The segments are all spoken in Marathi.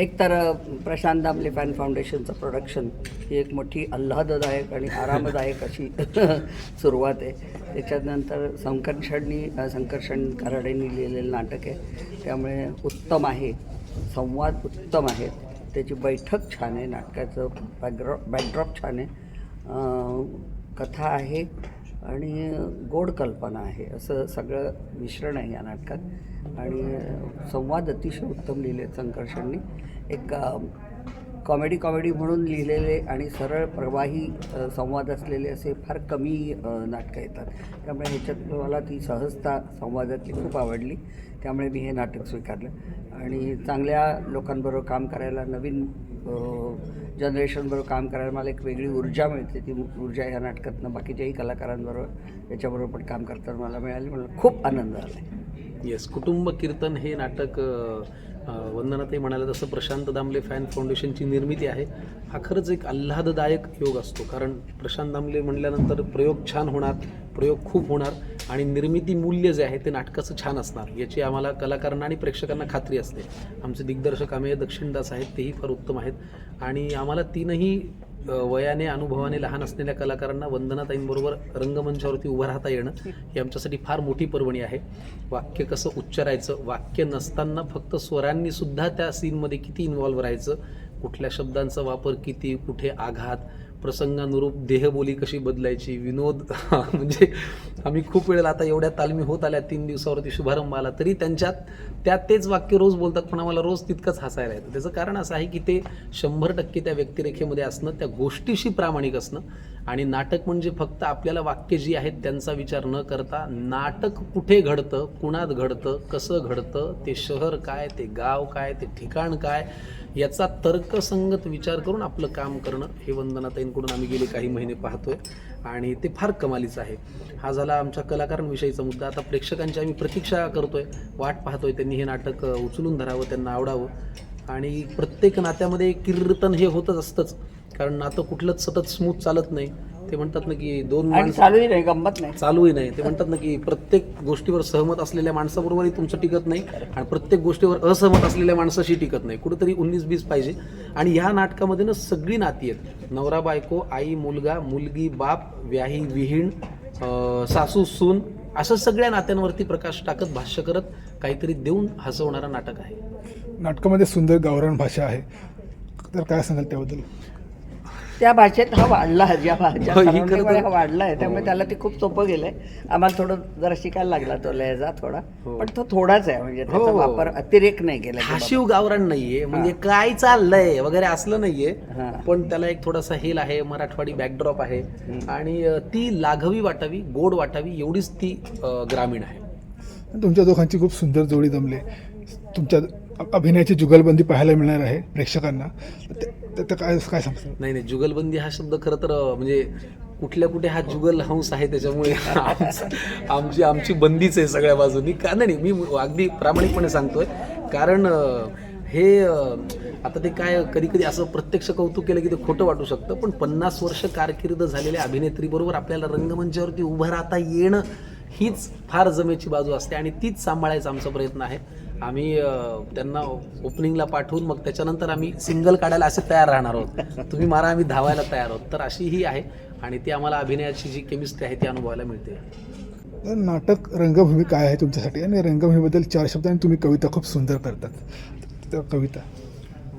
एक तर प्रशांत दामले फॅन फाउंडेशनचं प्रोडक्शन ही एक मोठी आल्हाददायक आणि आरामदायक अशी सुरुवात आहे. त्याच्यानंतर संकर्षणनी संकर्षण कराडेंनी लिहिलेलं नाटक आहे. त्यामुळे उत्तम आहे. संवाद उत्तम आहे. त्याची बैठक छान आहे. नाटकाचं बॅकग्रॉ बॅकड्रॉप छान आहे. कथा आहे. आणि गोड कल्पना आहे असं सगळं मिश्रण आहे या नाटकात. आणि संवाद अतिशय उत्तम लिहिले आहेत संकर्षणनी. एक कॉमेडी कॉमेडी म्हणून लिहिलेले आणि सरळ प्रवाही संवाद असलेले असे फार कमी नाटकं येतात. त्यामुळे ह्याच्यात मला ती सहजता संवादातली खूप आवडली. त्यामुळे मी हे नाटक स्वीकारलं. आणि चांगल्या लोकांबरोबर काम करायला नवीन जनरेशनबरोबर काम करायला मला एक वेगळी ऊर्जा मिळते. ती ऊर्जा ह्या नाटकातनं बाकीच्याही कलाकारांबरोबर याच्याबरोबर पण काम करताना मला मिळाली. मला खूप आनंद आला. आहे येस कुटुंब कीर्तन हे नाटक वंदनाताई म्हणाल्या तसं प्रशांत दामले फॅन फाउंडेशनची निर्मिती आहे. हा खरंच एक आल्हाददायक योग असतो. कारण प्रशांत दामले म्हणल्यानंतर प्रयोग छान होणार प्रयोग खूप होणार आणि निर्मिती मूल्य जे आहे ते नाटकाचं छान असणार याची आम्हाला कलाकारांना आणि प्रेक्षकांना खात्री असते. आमचे दिग्दर्शक आम्ही दक्षिणदास आहेत तेही फार उत्तम आहेत. आणि आम्हाला तीनही वयाने अनुभवाने लहान असलेल्या कलाकारांना वंदनाताईंबरोबर रंगमंचावरती उभं राहता येणं ही आमच्यासाठी फार मोठी पर्वणी आहे. वाक्य कसं उच्चारायचं वाक्य नसताना फक्त स्वरांनी सुद्धा त्या सीनमध्ये किती इन्व्हॉल्व्ह राहायचं कुठल्या शब्दांचा वापर किती कुठे आघात प्रसंगानुरूप देहबोली कशी बदलायची? विनोद म्हणजे आम्ही खूप वेळेला आता एवढ्या तालमी होत आल्या तीन दिवसावरती शुभारंभ आला तरी त्यांच्यात त्या तेच वाक्य रोज बोलतात पण आम्हाला रोज तितकंच हसायला येतं. त्याचं कारण असं आहे की ते शंभर टक्के त्या व्यक्तिरेखेमध्ये असणं त्या गोष्टीशी प्रामाणिक असणं आणि नाटक म्हणजे फक्त आपल्याला वाक्य जी आहेत त्यांचा विचार न करता नाटक कुठे घडतं कुणात घडतं कसं घडतं ते शहर काय ते गाव काय ते ठिकाण काय याचा तर्कसंगत विचार करून आपलं काम करणं हे वंदनाताईंकडून आम्ही गेले काही महिने पाहतोय. आणि ते फार कमालीचं आहे. हा झाला आमच्या कलाकारांविषयीचा मुद्दा. आता प्रेक्षकांची आम्ही प्रतीक्षा करतोय वाट पाहतोय त्यांनी हे नाटक उचलून धरावं त्यांना आवडावं. आणि प्रत्येक नात्यामध्ये कीर्तन हे होतच असतंच. कारण नातं कुठलंच सतत स्मूथ चालत नाही. ते म्हणतात ना की दोन आणि माणसं चालूही नाही गंमत नाही. चालूही नाही. ते म्हणतात ना की प्रत्येक गोष्टीवर सहमत असलेल्या माणसाबरोबरही तुमचं टिकत नाही आणि प्रत्येक गोष्टीवर असहमत असलेल्या माणसाशी टिकत नाही. कुठेतरी उन्नीस बीस पाहिजे. आणि ह्या नाटकामध्ये ना सगळी नाती आहेत. नवरा बायको आई मुलगा मुलगी बाप व्याही विहीण अं, सासू सून असं सगळ्या नात्यांवरती प्रकाश टाकत भाष्य करत काहीतरी देऊन हसवणारं नाटक आहे. नाटकामध्ये सुंदर गावरान भाषा आहे. तर काय सांगाल त्याबद्दल? त्या भाषेत हा वाढला ज्या भा- ज्या हो, ही हा वाढला आहे त्यामुळे त्याला ते खूप सोपं गेलंय. आम्हाला थोडं जरा शिकायला लागला तो लहजा थोडा हो. पण तो थोडाच आहे म्हणजे त्याचा हो. वापर अतिरेक नाही केला हाशिव गावरान नाहीये म्हणजे काय चाललंय वगैरे असलं नाहीये हा. पण त्याला एक थोडासा हेल आहे मराठवाडी बॅकड्रॉप आहे. आणि ती लाघवी वाटावी गोड वाटावी एवढीच ती ग्रामीण आहे. तुमच्या दोघांची खूप सुंदर जोडी जमले. तुमच्या अभिनयाची जुगलबंदी पाहायला मिळणार आहे प्रेक्षकांना. ते- काय काय सांगतो? नाही नाही जुगलबंदी हा शब्द खरं तर म्हणजे कुठल्या कुठे हा जुगल हंस आहे त्याच्यामुळे आमची आमची बंदीच आहे सगळ्या बाजूनी. का नाही मी अगदी प्रामाणिकपणे सांगतोय. कारण हे आता ते काय कधी कधी असं प्रत्यक्ष कौतुक केलं की ते खोटं वाटू शकतं पण पन्नास वर्ष कारकीर्द झालेल्या अभिनेत्रीबरोबर आपल्याला रंगमंचावरती उभं राहता येणं हीच फार जमेची बाजू असते आणि तीच सांभाळायचा आमचा प्रयत्न आहे. आम्ही त्यांना ओपनिंगला पाठवून मग त्याच्यानंतर आम्ही सिंगल काढायला असे तयार राहणार आहोत. तुम्ही मारा आम्ही धावायला तयार आहोत. तर अशी ही आहे. आणि ती आम्हाला अभिनयाची जी केमिस्ट्री आहे ती अनुभवायला मिळते. तर नाटक रंगभूमी काय आहे तुमच्यासाठी? आणि रंगभूमीबद्दल चार शब्दांनी तुम्ही कविता खूप सुंदर करतात. तर कविता.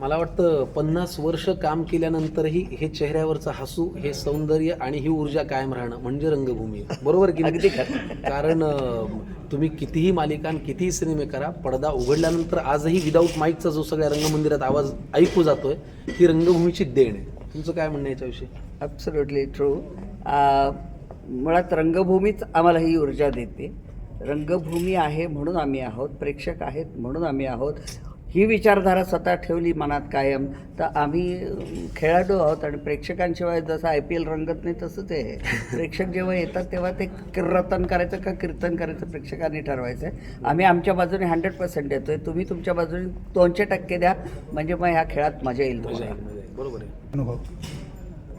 मला वाटतं पन्नास वर्ष काम केल्यानंतरही हे चेहऱ्यावरचं हसू हे सौंदर्य आणि ही ऊर्जा कायम राहणं म्हणजे रंगभूमी. बरोबर की नाही? कारण तुम्ही कितीही मालिका आणि कितीही सिनेमे करा पडदा उघडल्यानंतर आजही विदाऊट माईकचा जो सगळ्या रंगमंदिरात आवाज ऐकू जातोय ही रंगभूमीची देण आहे. तुमचं काय म्हणणं याच्याविषयी? ॲब्सोल्युटली ट्रू मुळात रंगभूमीच आम्हाला ही ऊर्जा देते. रंगभूमी आहे म्हणून आम्ही आहोत प्रेक्षक आहेत म्हणून आम्ही आहोत. ही विचारधारा स्वतः ठेवली मनात कायम. तर आम्ही खेळाडू आहोत आणि प्रेक्षकांशिवाय जसं आय पी एल रंगत नाही तसंच आहे. प्रेक्षक जेव्हा येतात तेव्हा ते कीर्तन करायचं का कीर्तन करायचं प्रेक्षकांनी ठरवायचं आहे आम्ही आमच्या बाजूने हंड्रेड पर्सेंट देतोय. तुम्ही तुमच्या बाजूने दोनशे टक्के द्या. म्हणजे मग ह्या खेळात मजा येईल. बरोबर आहे. अनुभव.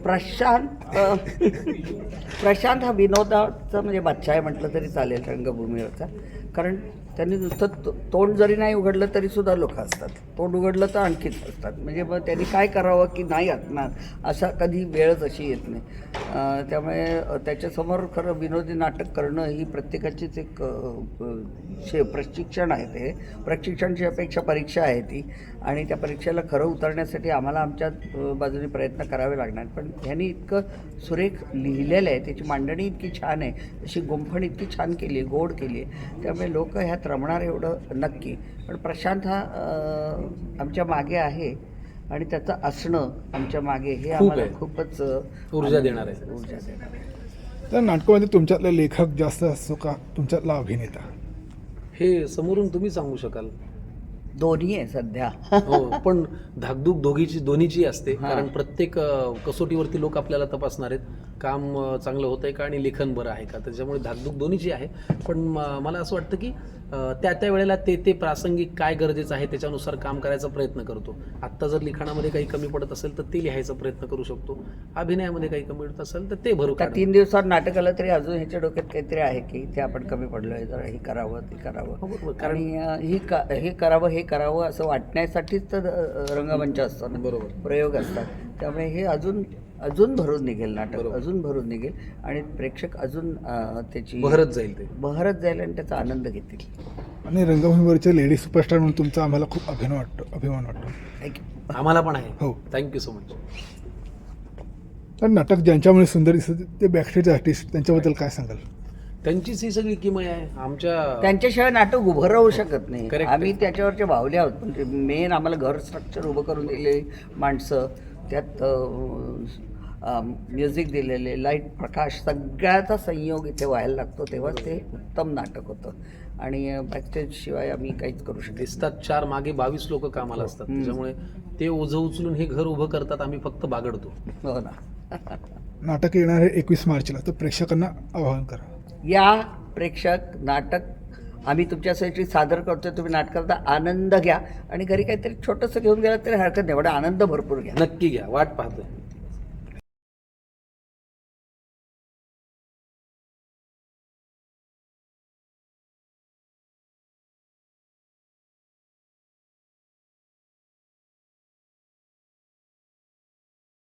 प्रशांत प्रशांत हा विनोदाचा म्हणजे बादशाह आहे म्हटलं तरी चालेल रंगभूमीवरचा. कारण त्यांनी नुसतं तोंड जरी नाही उघडलं तरीसुद्धा लोक असतात. तोंड उघडलं तर आणखीच असतात. म्हणजे मग त्यांनी काय करावं की नाही असणार असा कधी वेळच अशी येत नाही. त्यामुळे त्याच्यासमोर खरं विनोदी नाटक करणं ही प्रत्येकाचीच एक शे प्रशिक्षण आहे ते. प्रशिक्षणची अपेक्षा परीक्षा आहे ती. आणि त्या परीक्षेला खरं उतरण्यासाठी आम्हाला आमच्या बाजूने प्रयत्न करावे लागणार. पण ह्यांनी इतकं सुरेख लिहिलेलं आहे. त्याची मांडणी इतकी छान आहे. अशी गुंफण इतकी छान केली आहे गोड केली आहे. त्यामुळे लोक ह्यात रमणार एवढं नक्की. पण प्रशांत हा आमच्या मागे आहे आणि त्याचं असणं आमच्या मागे हे आम्हाला आहे. खूपच ऊर्जा देणार आहे. ऊर्जा देणार आहे. तर नाटकामध्ये तुमच्यातला लेखक जास्त असतो का? तुमच्यातला अभिनेता? हे समोरून तुम्ही सांगू शकाल. दोन्ही आहे सध्या. हो पण धाकधूक दोघीची दोन्हीची असते. कारण प्रत्येक कसोटीवरती लोक आपल्याला तपासणार आहेत. काम चांगलं होतंय का आणि लेखन बरं आहे का? त्याच्यामुळे धाकधूक दोन्हीची आहे पण मला असं वाटतं की त्या त्या वेळेला ते ते प्रासंगिक काय गरजेचं आहे त्याच्यानुसार काम करायचा प्रयत्न करतो. आत्ता जर लिखाणामध्ये काही कमी पडत असेल तर ते लिहायचा प्रयत्न करू शकतो. अभिनयामध्ये काही कमी पडत असेल तर ते भरू का तीन दिवसात नाटक आलं तरी अजून ह्याच्या डोक्यात काहीतरी आहे की ते आपण कमी पडलोय जरा हे करावं ते हो, करावं बरोबर. कारण ही का हे करावं हे करावं असं वाटण्यासाठीच तर रंगमंच असतो ना. बरोबर. प्रयोग असतात. त्यामुळे हे अजून अजून भरून निघेल नाटक. अजून भरून निघेल आणि प्रेक्षक अजून त्याची बहरत जाईल ते. बहरत जाईल आणि त्याचा आनंद घेतील. आणि रंगभूमीवरचे लेडी सुपरस्टार म्हणून तुमचा आम्हाला खूप अभिमान वाटतो अभिमान वाटतो. You. आम्हाला पण आहे. हो. थँक्यू सो मच तर नाटक ज्यांच्यामुळे सुंदर दिसत ते बॅकस्टेज आर्टिस्ट त्यांच्याबद्दल काय सांगाल? त्यांचीच ही सगळी किमय आहे. आमच्या त्यांच्याशिवाय नाटक उभं राहू शकत नाही. आम्ही त्याच्यावरचे भावले आहोत म्हणजे मेन आम्हाला घर स्ट्रक्चर उभं करून दिले माणसं. त्यात म्युझिक दिलेले लाइट प्रकाश सगळ्याचा संयोग इथे व्हायला लागतो तेव्हाच ते उत्तम नाटक होतं. आणि बॅकस्टेज शिवाय आम्ही काहीच करू शकत दिसतात चार मागे बावीस लोक कामाला असतात. हम्म. त्याच्यामुळे ते ओझं उचलून हे घर उभं करतात आम्ही फक्त बागडतो. हो ना. नाटक येणार आहे एकवीस मार्चला तर प्रेक्षकांना आवाहन करा. या प्रेक्षक नाटक आम्ही तुमच्यासाठी सादर करतोय तुम्ही नाटकाचा आनंद घ्या. आणि घरी काहीतरी छोटंसं घेऊन गेला तरी हरकत नाही एवढा आनंद भरपूर घ्या. नक्की घ्या वाट पाहतोय.